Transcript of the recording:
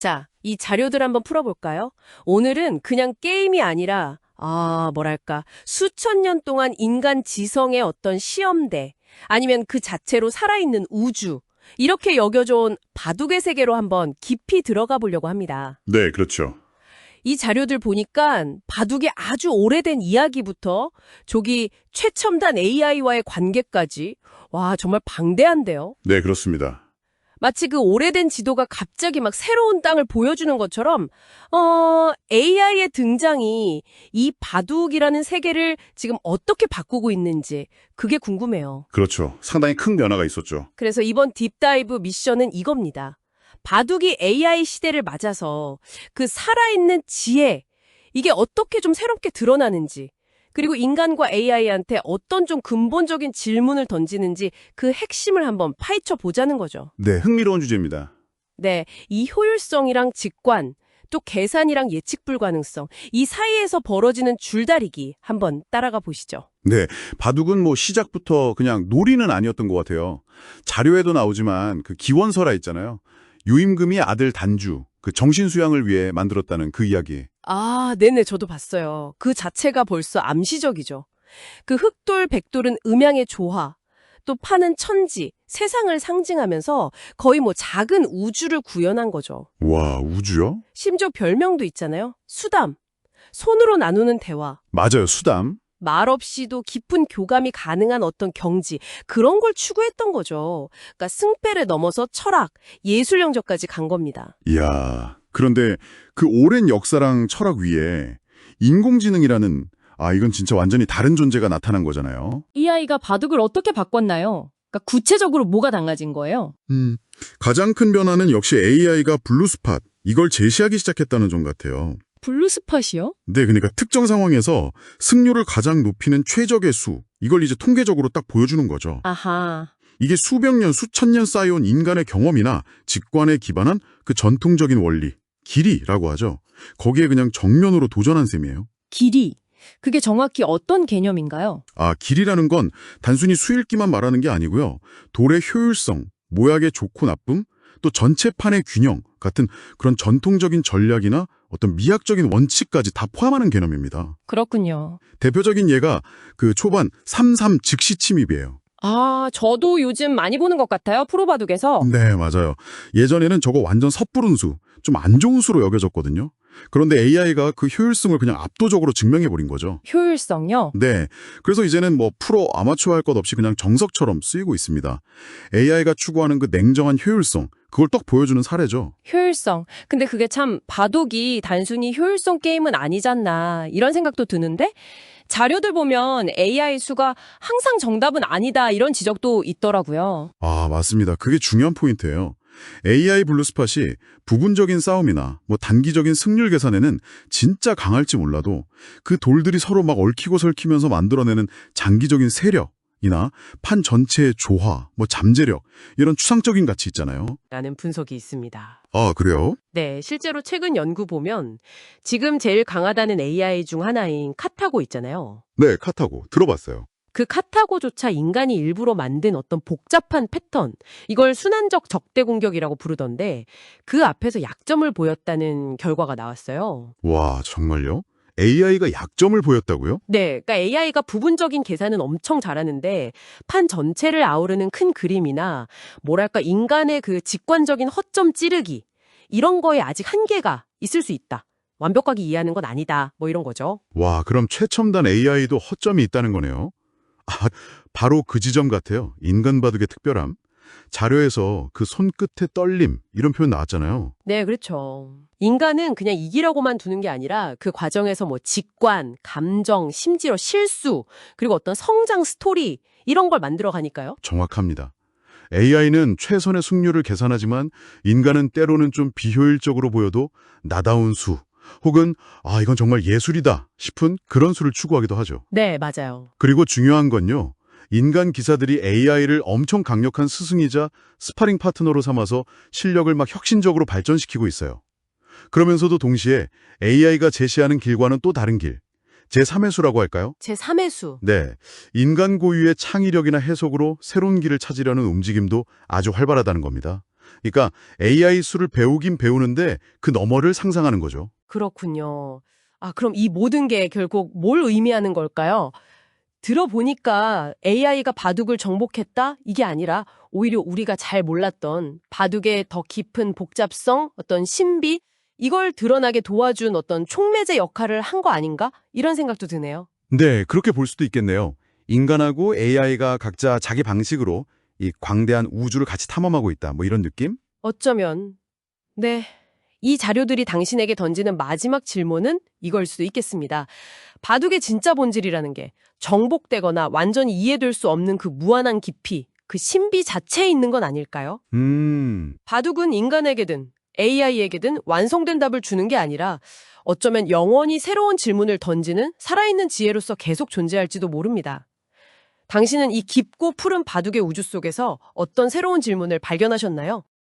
자, 이 자료들 한번 풀어볼까요? 오늘은 그냥 게임이 아니라, 아, 뭐랄까, 수천 년 동안 인간 지성의 어떤 시험대, 아니면 그 자체로 살아있는 우주, 이렇게 여겨져온 바둑의 세계로 한번 깊이 들어가 보려고 합니다. 네, 그렇죠. 이 자료들 보니까 바둑의 아주 오래된 이야기부터 저기 최첨단 AI와의 관계까지, 와, 정말 방대한데요? 네, 그렇습니다. 마치 그 오래된 지도가 갑자기 막 새로운 땅을 보여주는 것처럼, 어, AI의 등장이 이 바둑이라는 세계를 지금 어떻게 바꾸고 있는지, 그게 궁금해요. 그렇죠. 상당히 큰 변화가 있었죠. 그래서 이번 딥다이브 미션은 이겁니다. 바둑이 AI 시대를 맞아서 그 살아있는 지혜, 이게 어떻게 좀 새롭게 드러나는지, 그리고 인간과 AI한테 어떤 좀 근본적인 질문을 던지는지 그 핵심을 한번 파헤쳐 보자는 거죠. 네, 흥미로운 주제입니다. 네, 이 효율성이랑 직관, 또 계산이랑 예측 불가능성, 이 사이에서 벌어지는 줄다리기 한번 따라가 보시죠. 네, 바둑은 뭐 시작부터 그냥 놀이는 아니었던 것 같아요. 자료에도 나오지만 그 기원설화 있잖아요. 유임금이 아들 단주, 그 정신수양을 위해 만들었다는 그 이야기. 아, 네네, 저도 봤어요. 그 자체가 벌써 암시적이죠. 그 흑돌, 백돌은 음양의 조화, 또 판은 천지, 세상을 상징하면서 거의 뭐 작은 우주를 구현한 거죠. 와, 우주요? 심지어 별명도 있잖아요. 수담. 손으로 나누는 대화. 맞아요, 수담. 말 없이도 깊은 교감이 가능한 어떤 경지, 그런 걸 추구했던 거죠. 그러니까 승패를 넘어서 철학, 예술 영역까지 간 겁니다. 이야, 그런데 그 오랜 역사랑 철학 위에 인공지능이라는 아, 이건 진짜 완전히 다른 존재가 나타난 거잖아요. 이 아이가 바둑을 어떻게 바꿨나요? 그러니까 구체적으로 뭐가 달라진 거예요? 음, 가장 큰 변화는 역시 AI가 블루스팟, 이걸 제시하기 시작했다는 점 같아요. 블루스팟이요? 네, 그러니까 특정 상황에서 승률을 가장 높이는 최적의 수, 이걸 이제 통계적으로 딱 보여주는 거죠. 아하. 이게 수백 년, 수천 년 쌓여온 인간의 경험이나 직관에 기반한 그 전통적인 원리, 길이라고 하죠. 거기에 그냥 정면으로 도전한 셈이에요. 길이. 그게 정확히 어떤 개념인가요? 아, 길이라는 건 단순히 수읽기만 말하는 게 아니고요. 돌의 효율성, 모양의 좋고 나쁨, 또 전체 판의 균형 같은 그런 전통적인 전략이나 어떤 미학적인 원칙까지 다 포함하는 개념입니다. 그렇군요. 대표적인 예가 그 초반 33 즉시 침입이에요. 아, 저도 요즘 많이 보는 것 같아요. 프로바둑에서. 네, 맞아요. 예전에는 저거 완전 섣부른 수, 좀 안 좋은 수로 여겨졌거든요. 그런데 AI가 그 효율성을 그냥 압도적으로 증명해버린 거죠. 효율성요? 네. 그래서 이제는 뭐 프로, 아마추어 할 것 없이 그냥 정석처럼 쓰이고 있습니다. AI가 추구하는 그 냉정한 효율성, 그걸 딱 보여주는 사례죠. 효율성. 근데 그게 참 바둑이 단순히 효율성 게임은 아니잖나 이런 생각도 드는데 자료들 보면 AI 수가 항상 정답은 아니다 이런 지적도 있더라고요. 아, 맞습니다. 그게 중요한 포인트예요. AI 블루스팟이 부분적인 싸움이나 뭐 단기적인 승률 계산에는 진짜 강할지 몰라도 그 돌들이 서로 막 얽히고 설키면서 만들어내는 장기적인 세력이나 판 전체의 조화, 뭐 잠재력 이런 추상적인 가치 있잖아요. 라는 분석이 있습니다. 아, 그래요? 네, 실제로 최근 연구 보면 지금 제일 강하다는 AI 중 하나인 카타고 있잖아요. 네, 카타고 들어봤어요. 그 카타고조차 인간이 일부러 만든 어떤 복잡한 패턴, 이걸 순환적 적대 공격이라고 부르던데 그 앞에서 약점을 보였다는 결과가 나왔어요. 와, 정말요? AI가 약점을 보였다고요? 네, 그러니까 AI가 부분적인 계산은 엄청 잘하는데 판 전체를 아우르는 큰 그림이나 뭐랄까 인간의 그 직관적인 허점 찌르기 이런 거에 아직 한계가 있을 수 있다. 완벽하게 이해하는 건 아니다. 뭐 이런 거죠. 와, 그럼 최첨단 AI도 허점이 있다는 거네요. 아, 바로 그 지점 같아요. 인간 바둑의 특별함. 자료에서 그 손끝의 떨림 이런 표현 나왔잖아요. 네, 그렇죠. 인간은 그냥 이기려고만 두는 게 아니라 그 과정에서 뭐 직관, 감정, 심지어 실수, 그리고 어떤 성장 스토리 이런 걸 만들어 가니까요. 정확합니다. AI는 최선의 승률을 계산하지만 인간은 때로는 좀 비효율적으로 보여도 나다운 수 혹은 아 이건 정말 예술이다 싶은 그런 수를 추구하기도 하죠. 네, 맞아요. 그리고 중요한 건요. 인간 기사들이 AI를 엄청 강력한 스승이자 스파링 파트너로 삼아서 실력을 막 혁신적으로 발전시키고 있어요. 그러면서도 동시에 AI가 제시하는 길과는 또 다른 길, 제3의 수라고 할까요? 제 3의 수. 네, 인간 고유의 창의력이나 해석으로 새로운 길을 찾으려는 움직임도 아주 활발하다는 겁니다. 그러니까 AI 수를 배우긴 배우는데 그 너머를 상상하는 거죠. 그렇군요. 아, 그럼 이 모든 게 결국 뭘 의미하는 걸까요? 들어보니까 AI가 바둑을 정복했다? 이게 아니라 오히려 우리가 잘 몰랐던 바둑의 더 깊은 복잡성, 어떤 신비, 이걸 드러나게 도와준 어떤 촉매제 역할을 한 거 아닌가? 이런 생각도 드네요. 네, 그렇게 볼 수도 있겠네요. 인간하고 AI가 각자 자기 방식으로 이 광대한 우주를 같이 탐험하고 있다. 뭐 이런 느낌? 어쩌면, 네. 이 자료들이 당신에게 던지는 마지막 질문은 이걸 수도 있겠습니다. 바둑의 진짜 본질이라는 게 정복되거나 완전히 이해될 수 없는 그 무한한 깊이, 그 신비 자체에 있는 건 아닐까요? 음, 바둑은 인간에게든 AI에게든 완성된 답을 주는 게 아니라 어쩌면 영원히 새로운 질문을 던지는 살아있는 지혜로서 계속 존재할지도 모릅니다. 당신은 이 깊고 푸른 바둑의 우주 속에서 어떤 새로운 질문을 발견하셨나요?